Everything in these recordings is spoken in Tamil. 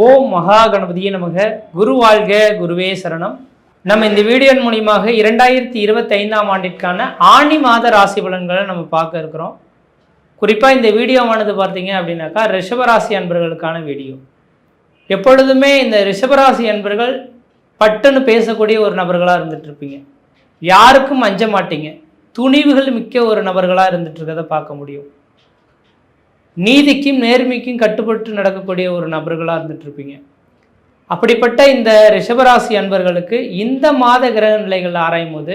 ஓம் மகா கணபதியே நமக. குரு வாழ்க குருவே சரணம். நம்ம இந்த வீடியோன் மூலியமாக இரண்டாயிரத்தி இருபத்தி ஐந்தாம் ஆண்டிற்கான ஆணி மாத ராசி பலன்களை நம்ம பார்க்க இருக்கிறோம். குறிப்பாக இந்த வீடியோவானது பார்த்தீங்க அப்படின்னாக்கா ரிஷபராசி அன்பர்களுக்கான வீடியோ. எப்பொழுதுமே இந்த ரிஷபராசி அன்பர்கள் பட்டுன்னு பேசக்கூடிய ஒரு நபர்களாக இருந்துட்டுருப்பீங்க. யாருக்கும் அஞ்ச மாட்டீங்க. துணிவுகள் மிக்க ஒரு நபர்களாக இருந்துட்டு இருக்கதை பார்க்க முடியும். நீதிக்கும் நேர்மைக்கும் கட்டுப்பட்டு நடக்கக்கூடிய ஒரு நபர்களாக இருந்துட்டு இருப்பீங்க அப்படிப்பட்ட இந்த ரிஷபராசி அன்பர்களுக்கு இந்த மாத கிரக நிலைகள் ஆராயும் போது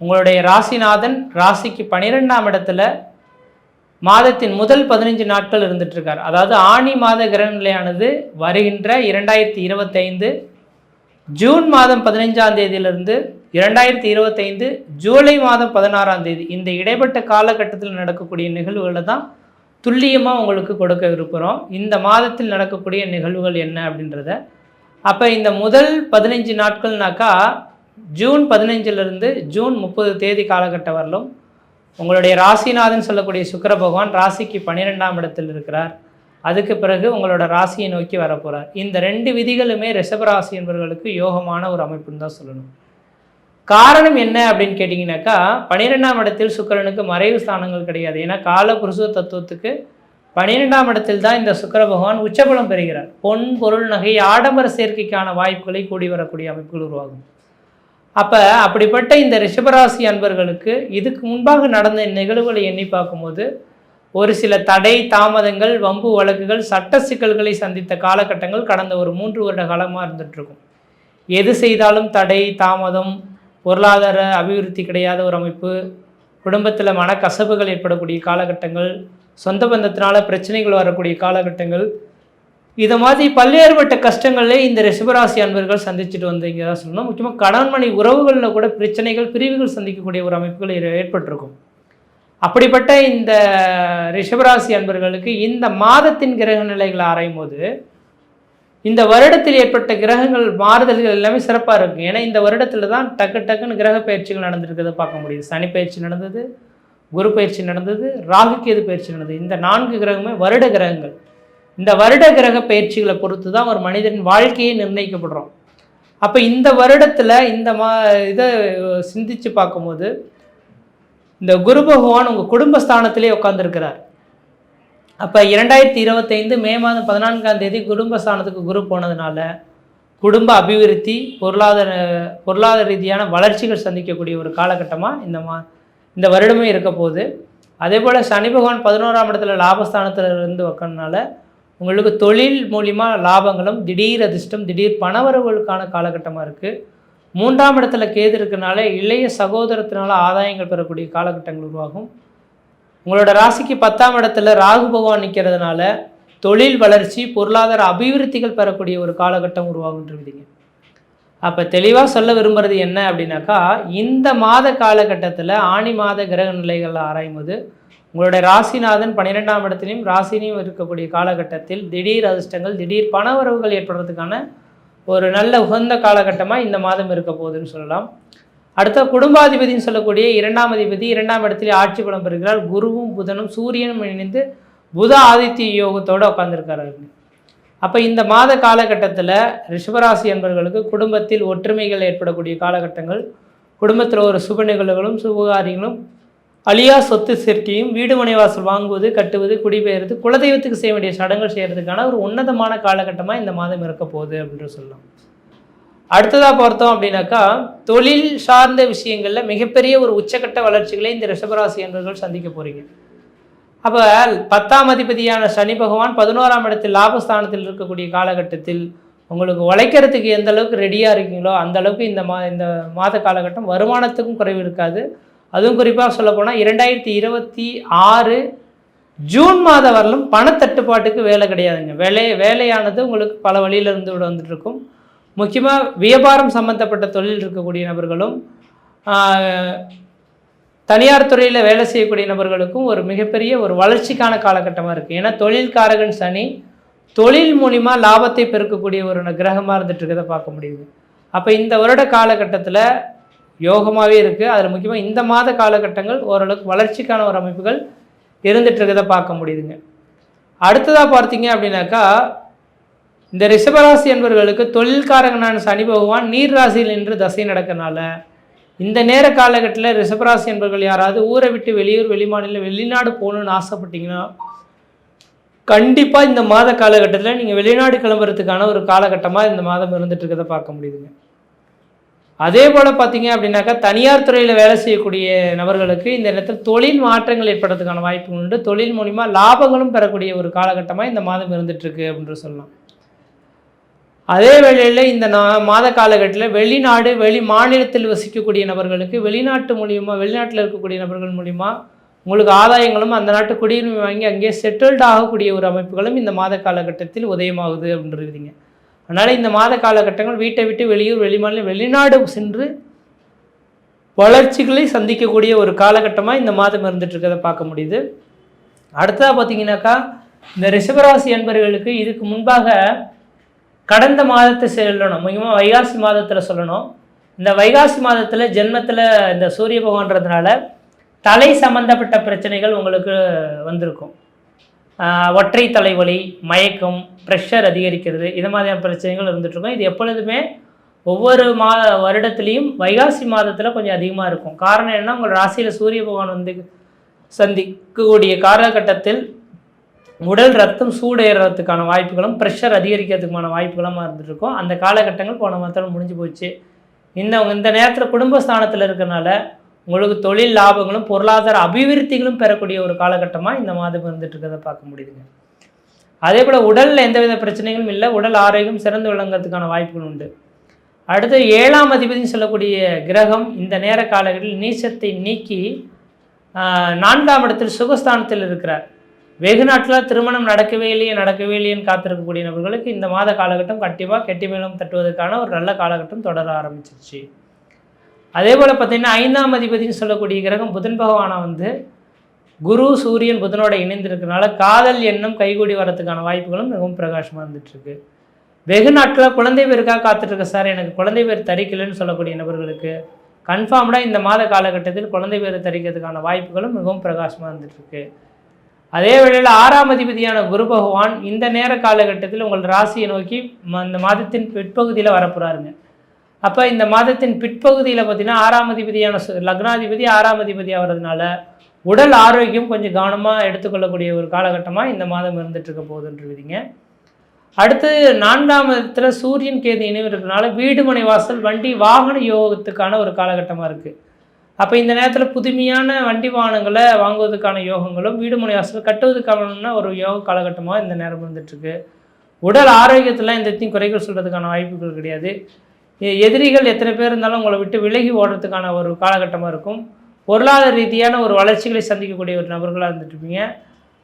உங்களுடைய ராசிநாதன் ராசிக்கு பனிரெண்டாம் இடத்துல மாதத்தின் முதல் பதினஞ்சு நாட்கள் இருந்துட்டுருக்கார். அதாவது ஆணி மாத கிரக நிலையானது வருகின்ற இரண்டாயிரத்தி இருபத்தைந்து ஜூன் மாதம் பதினைஞ்சாம் தேதியிலிருந்து இரண்டாயிரத்தி இருபத்தைந்து ஜூலை மாதம் பதினாறாம் தேதி இந்த இடைப்பட்ட காலகட்டத்தில் நடக்கக்கூடிய நிகழ்வுகளை தான் துல்லியமாக உங்களுக்கு கொடுக்க விருப்புகிறோம் இந்த மாதத்தில் நடக்கக்கூடிய நிகழ்வுகள் என்ன அப்படின்றத. அப்போ இந்த முதல் பதினஞ்சு நாட்கள்னாக்கா ஜூன் பதினஞ்சிலிருந்து ஜூன் முப்பது தேதி காலகட்டம் வரலும் உங்களுடைய ராசிநாதன் சொல்லக்கூடிய சுக்கர பகவான் ராசிக்கு பன்னிரெண்டாம் இடத்தில் இருக்கிறார். அதுக்கு பிறகு உங்களோட ராசியை நோக்கி வரப்போகிறார் இந்த ரெண்டு விதிகளுமே ரிஷபராசி என்பவர்களுக்கு யோகமான ஒரு அமைப்புன்னு தான் சொல்லணும். காரணம் என்ன அப்படின்னு கேட்டிங்கனாக்கா பன்னிரெண்டாம் இடத்தில் சுக்கிரனுக்கு மறைவு ஸ்தானங்கள் கிடையாது. ஏன்னா கால புருஷ தத்துவத்துக்கு பன்னிரெண்டாம் இடத்தில் தான் இந்த சுக்கர பகவான் உச்சபலம் பெறுகிறார். பொன் பொருள் நகை ஆடம்பர சேர்க்கைக்கான வாய்ப்புகளை கூடி வரக்கூடிய அமைப்புகள் உருவாகும். அப்போ அப்படிப்பட்ட இந்த ரிஷபராசி அன்பர்களுக்கு இதுக்கு முன்பாக நடந்த நிகழ்வுகளை எண்ணி பார்க்கும்போது ஒரு சில தடை தாமதங்கள் வம்பு வழக்குகள் சட்ட சிக்கல்களை சந்தித்த காலகட்டங்கள் கடந்த ஒரு மூன்று வருட காலமாக இருந்துகிட்ருக்கும் எது செய்தாலும் தடை தாமதம் பொருளாதார அபிவிருத்தி கிடையாத ஒரு அமைப்பு குடும்பத்தில் மனக்கசப்புகள் ஏற்படக்கூடிய காலகட்டங்கள் சொந்த பந்தத்தினால பிரச்சனைகள் வரக்கூடிய காலகட்டங்கள் இதை மாதிரி பல்வேறுபட்ட கஷ்டங்களே இந்த ரிஷபராசி அன்பர்கள் சந்திச்சுட்டு வந்தீங்க. தான் சொல்லணும். முக்கியமாக கடன்மனை உறவுகளில் கூட பிரச்சனைகள் பிரிவுகள் சந்திக்கக்கூடிய ஒரு அமைப்புகள் ஏற்பட்டிருக்கும். அப்படிப்பட்ட இந்த ரிஷபராசி அன்பர்களுக்கு இந்த மாதத்தின் கிரக நிலைகளை ஆராயும் போது இந்த வருடத்தில் ஏற்பட்ட கிரகங்கள் மாறுதல்கள் எல்லாமே சிறப்பாக இருக்கும் ஏன்னா இந்த வருடத்தில் தான் டக்கு டக்குன்னு கிரக பயிற்சிகள் நடந்திருக்கிறத பார்க்க முடியுது. சனி பயிற்சி நடந்தது குரு பயிற்சி நடந்தது ராகு கேது பயிற்சி நடந்தது. இந்த நான்கு கிரகமே வருட கிரகங்கள். இந்த வருட கிரக பயிற்சிகளை பொறுத்து தான் ஒரு மனிதன் வாழ்க்கையை நிர்ணயிக்கப்படுறோம். அப்போ இந்த வருடத்தில் இந்த மா இதை சிந்திச்சு பார்க்கும்போது இந்த குரு பகவான் உங்கள் குடும்பஸ்தானத்திலே உட்காந்துருக்கிறார் அப்போ இரண்டாயிரத்தி இருபத்தைந்து மே மாதம் பதினான்காம் தேதி குடும்பஸ்தானத்துக்கு குரு போனதுனால குடும்ப அபிவிருத்தி பொருளாதார பொருளாதார ரீதியான வளர்ச்சிகள் சந்திக்கக்கூடிய ஒரு காலகட்டமாக இந்த மா இந்த வருடமே இருக்க போகுது. அதே போல் சனி பகவான் பதினோராம் இடத்துல லாபஸ்தானத்தில் இருந்து வைக்கணுனால உங்களுக்கு தொழில் மூலிமா லாபங்களும் திடீர் அதிர்ஷ்டம் திடீர் பணவரவுகளுக்கான காலகட்டமாக இருக்குது மூன்றாம் இடத்துல கேது இருக்கனால இளைய சகோதரத்தினால ஆதாயங்கள் பெறக்கூடிய காலகட்டங்கள் உருவாகும். உங்களோட ராசிக்கு பத்தாம் இடத்துல ராகு பகவான் நிற்கிறதுனால தொழில் வளர்ச்சி பொருளாதார அபிவிருத்திகள் பெறக்கூடிய ஒரு காலகட்டம் உருவாகுன்றீங்க அப்போ தெளிவாக சொல்ல விரும்புறது என்ன அப்படின்னாக்கா இந்த மாத காலகட்டத்தில் ஆணி மாத கிரக நிலைகளை ஆராயும் போது உங்களுடைய ராசிநாதன் பன்னிரெண்டாம் இடத்துலையும் ராசினியும் இருக்கக்கூடிய காலகட்டத்தில் திடீர் அதிர்ஷ்டங்கள் திடீர் பண உறவுகள் ஏற்படுறதுக்கான ஒரு நல்ல உகந்த காலகட்டமாக இந்த மாதம் இருக்க போகுதுன்னு சொல்லலாம். அடுத்த குடும்பாதிபதினு சொல்லக்கூடிய இரண்டாம் அதிபதி இரண்டாம் இடத்துல ஆட்சி பலம் பெறுகிறார். குருவும் புதனும் சூரியனும் இணைந்து புத ஆதித்ய யோகத்தோடு உட்காந்துருக்காரு அப்போ இந்த மாத காலகட்டத்தில் ரிஷபராசி என்பவர்களுக்கு குடும்பத்தில் ஒற்றுமைகள் ஏற்படக்கூடிய காலகட்டங்கள் குடும்பத்தில் ஒரு சுப நிகழ்வுகளும் சுபகாரியங்களும் அழியா சொத்து சேர்க்கையும் வீடு மனைவாசல் வாங்குவது கட்டுவது குடிபெயர்வது குலதெய்வத்துக்கு செய்ய வேண்டிய சடங்குகள் செய்கிறதுக்கான ஒரு உன்னதமான காலகட்டமாக இந்த மாதம் இருக்க போகுது அப்படின்னு சொல்லலாம். அடுத்ததாக பார்த்தோம் அப்படின்னாக்கா தொழில் சார்ந்த விஷயங்களில் மிகப்பெரிய ஒரு உச்சக்கட்ட வளர்ச்சிகளை இந்த ரிஷபராசி என்பவர்கள் சந்திக்க போகிறீங்க அப்போ பத்தாம் அதிபதியான சனி பகவான் பதினோராம் இடத்தில் லாபஸ்தானத்தில் இருக்கக்கூடிய காலகட்டத்தில் உங்களுக்கு உழைக்கிறதுக்கு எந்த அளவுக்கு ரெடியாக இருக்கீங்களோ அந்த அளவுக்கு இந்த மா இந்த மாத காலகட்டம் வருமானத்துக்கும் குறைவு இருக்காது. அதுவும் குறிப்பாக சொல்லப்போனால் இரண்டாயிரத்தி இருபத்தி ஆறு ஜூன் மாத வரலும் பணத்தட்டுப்பாட்டுக்கு வேலை கிடையாதுங்க. வேலை வேலையானது உங்களுக்கு பல வழியிலிருந்து விட வந்துட்டு இருக்கும் முக்கியமாக வியாபாரம் சம்மந்தப்பட்ட தொழில் இருக்கக்கூடிய நபர்களும் தனியார் துறையில் வேலை செய்யக்கூடிய நபர்களுக்கும் ஒரு மிகப்பெரிய ஒரு வளர்ச்சிக்கான காலகட்டமாக இருக்குது ஏன்னா தொழில்காரகன் சனி தொழில் மூலிமா லாபத்தை பெருக்கக்கூடிய ஒரு கிரகமாக இருந்துட்டு இருக்கிறத பார்க்க முடியுது. அப்போ இந்த வருட காலகட்டத்தில் யோகமாகவே இருக்குது அதில் முக்கியமாக இந்த மாத காலகட்டங்கள் ஓரளவுக்கு வளர்ச்சிக்கான ஒரு அமைப்புகள் இருந்துட்டு இருக்கிறத பார்க்க முடியுதுங்க. அடுத்ததாக பார்த்தீங்க அப்படின்னாக்கா இந்த ரிஷபராசி என்பவர்களுக்கு தொழில்காரங்கனான சனி பகவான் நீர் ராசியில் நின்று தசை நடக்கனால இந்த நேர காலகட்டத்தில் ரிஷபராசி என்பவர்கள் யாராவது ஊரை விட்டு வெளியூர் வெளிமாநிலம் வெளிநாடு போகணுன்னு ஆசைப்பட்டீங்கன்னா கண்டிப்பாக இந்த மாத காலகட்டத்தில் நீங்கள் வெளிநாடு கிளம்புறதுக்கான ஒரு காலகட்டமாக இந்த மாதம் இருந்துட்டு இருக்கிறத பார்க்க முடியுதுங்க. அதே போல் பார்த்தீங்க அப்படின்னாக்கா தனியார் துறையில் வேலை செய்யக்கூடிய நபர்களுக்கு இந்த நேரத்தில் தொழில் மாற்றங்கள் ஏற்படுறதுக்கான வாய்ப்பு உண்டு. தொழில் மூலிமா லாபங்களும் பெறக்கூடிய ஒரு காலகட்டமாக இந்த மாதம் இருந்துகிட்ருக்கு அப்படின்னு சொல்லலாம். அதே வேளையில் இந்த நா மாத காலகட்டத்தில் வெளிநாடு வெளி மாநிலத்தில் வசிக்கக்கூடிய நபர்களுக்கு வெளிநாட்டு மூலியமாக வெளிநாட்டில் இருக்கக்கூடிய நபர்கள் மூலிமா உங்களுக்கு ஆதாயங்களும் அந்த நாட்டு குடியுரிமை வாங்கி அங்கே செட்டில்டு ஆகக்கூடிய ஒரு அமைப்புகளும் இந்த மாத காலகட்டத்தில் உதயமாகுது அப்படின்றதுங்க அதனால் இந்த மாத காலகட்டங்கள் வீட்டை விட்டு வெளியூர் வெளிமாநிலம் வெளிநாடு சென்று வளர்ச்சிகளை சந்திக்கக்கூடிய ஒரு காலகட்டமாக இந்த மாதம் இருந்துகிட்ருக்கதை இருக்கிறத பார்க்க முடியுது. அடுத்ததாக பார்த்தீங்கன்னாக்கா இந்த ரிஷபராசி என்பவர்களுக்கு இதுக்கு முன்பாக கடந்த மாதத்தை சொல்லணும். முக்கியமாக வைகாசி மாதத்தில் சொல்லணும். இந்த வைகாசி மாதத்தில் ஜென்மத்தில் இந்த சூரிய பகவான்றதுனால தலை சம்பந்தப்பட்ட பிரச்சனைகள் உங்களுக்கு வந்திருக்கும். ஒற்றை தலைவலி மயக்கம் ப்ரெஷர் அதிகரிக்கிறது இது மாதிரியான பிரச்சனைகள் இருந்துகிட்ருக்கும் இது எப்பொழுதுமே ஒவ்வொரு மா வருடத்துலேயும் வைகாசி மாதத்தில் கொஞ்சம் அதிகமாக இருக்கும். காரணம் என்ன உங்கள் ராசியில் சூரிய பகவான் வந்து சந்திக்கக்கூடிய காலகட்டத்தில் உடல் ரத்தம் சூடேறதுக்கான வாய்ப்புகளும் ப்ரெஷர் அதிகரிக்கிறதுக்கான வாய்ப்புகளும் இருந்துருக்கும். அந்த காலகட்டங்கள் போன மாதத்தில் முடிஞ்சு போச்சு. இந்த இந்த நேரத்தில் குடும்பஸ்தானத்தில் இருக்கிறனால உங்களுக்கு தொழில் லாபங்களும் பொருளாதார அபிவிருத்திகளும் பெறக்கூடிய ஒரு காலகட்டமாக இந்த மாதம் இருந்துட்டு இருக்கிறத பார்க்க முடியுதுங்க. அதே போல் உடலில் எந்தவித பிரச்சனைகளும் இல்லை. உடல் ஆரோக்கியம் சிறந்து விளங்குறதுக்கான வாய்ப்புகள் உண்டு. அடுத்து ஏழாம் அதிபதினு சொல்லக்கூடிய கிரகம் இந்த நேர காலகட்டத்தில் நீச்சத்தை நீக்கி நான்காம் இடத்தில் சுகஸ்தானத்தில் இருக்கிறார். வெகு நாட்டில் திருமணம் நடக்கவே இல்லையே நடக்கவே இல்லையேன்னு காத்திருக்கக்கூடிய நபர்களுக்கு இந்த மாத காலகட்டம் கண்டிப்பாக கெட்டி மேலும் தட்டுவதற்கான ஒரு நல்ல காலகட்டம் தொடர ஆரம்பிச்சிருச்சு. அதே போல் பார்த்தீங்கன்னா ஐந்தாம் அதிபதினு சொல்லக்கூடிய கிரகம் புதன் பகவானை வந்து குரு சூரியன் புதனோட இணைந்திருக்கனால காதல் எண்ணம் கைகூடி வரதுக்கான வாய்ப்புகளும் மிகவும் பிரகாசமாக இருந்துகிட்ருக்கு வெகு நாட்களாக குழந்தை பேருக்காக காத்துட்ருக்க சார் எனக்கு குழந்தை பேர் தரிக்கலைன்னு சொல்லக்கூடிய நபர்களுக்கு கன்ஃபார்ம்டாக இந்த மாத காலகட்டத்தில் குழந்தை பேர் தரிக்கிறதுக்கான வாய்ப்புகளும் மிகவும் பிரகாசமாக இருந்துகிட்ருக்கு அதே வேளையில் ஆறாம் அதிபதியான குரு பகவான் இந்த நேர காலகட்டத்தில் உங்கள் ராசியை நோக்கி ம- இந்த மாதத்தின் பிற்பகுதியில் வரப்போகிறாருங்க அப்போ இந்த மாதத்தின் பிற்பகுதியில் பார்த்தீங்கன்னா ஆறாம் அதிபதியான சு- லக்னாதிபதி ஆறாம் அதிபதி ஆகிறதுனால உடல் ஆரோக்கியம் கொஞ்சம் கவனமாக எடுத்துக்கொள்ளக்கூடிய ஒரு காலகட்டமாக இந்த மாதம் இருந்துகிட்ருக்க இருக்க போகுதுன்றீங்க அடுத்து நான்காம் இடத்துல சூரியன் கேது இணைவு இருக்கிறதுனால வீடுமனை வாசல் வண்டி வாகன யோகத்துக்கான ஒரு காலகட்டமாக இருக்குது அப்போ இந்த நேரத்தில் புதுமையான வண்டி வாகனங்களை வாங்குவதற்கான யோகங்களும் வீடு மனை வாசல் கட்டுவதற்கான ஒரு யோக காலகட்டமாக இந்த நேரம் இருந்துட்டுருக்கு. உடல் ஆரோக்கியத்தில் இந்த இத்தையும் குறைகள் சொல்கிறதுக்கான வாய்ப்புகள் கிடையாது. எதிரிகள் எத்தனை பேர் இருந்தாலும் உங்களை விட்டு விலகி ஓடுறதுக்கான ஒரு காலகட்டமாக இருக்கும். பொருளாதார ரீதியான ஒரு வளர்ச்சிகளை சந்திக்கக்கூடிய ஒரு நபர்களாக இருந்துட்டுருப்பீங்க.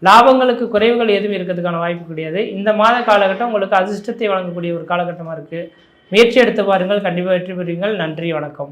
லாபங்களுக்கு குறைவுகள் எதுவும் இருக்கிறதுக்கான வாய்ப்பு கிடையாது. இந்த மாத காலகட்டம் உங்களுக்கு அதிர்ஷ்டத்தை வழங்கக்கூடிய ஒரு காலகட்டமாக இருக்குது முயற்சி எடுத்து பாருங்கள். கண்டிப்பாக வெற்றி பெறுவீங்கள் நன்றி வணக்கம்.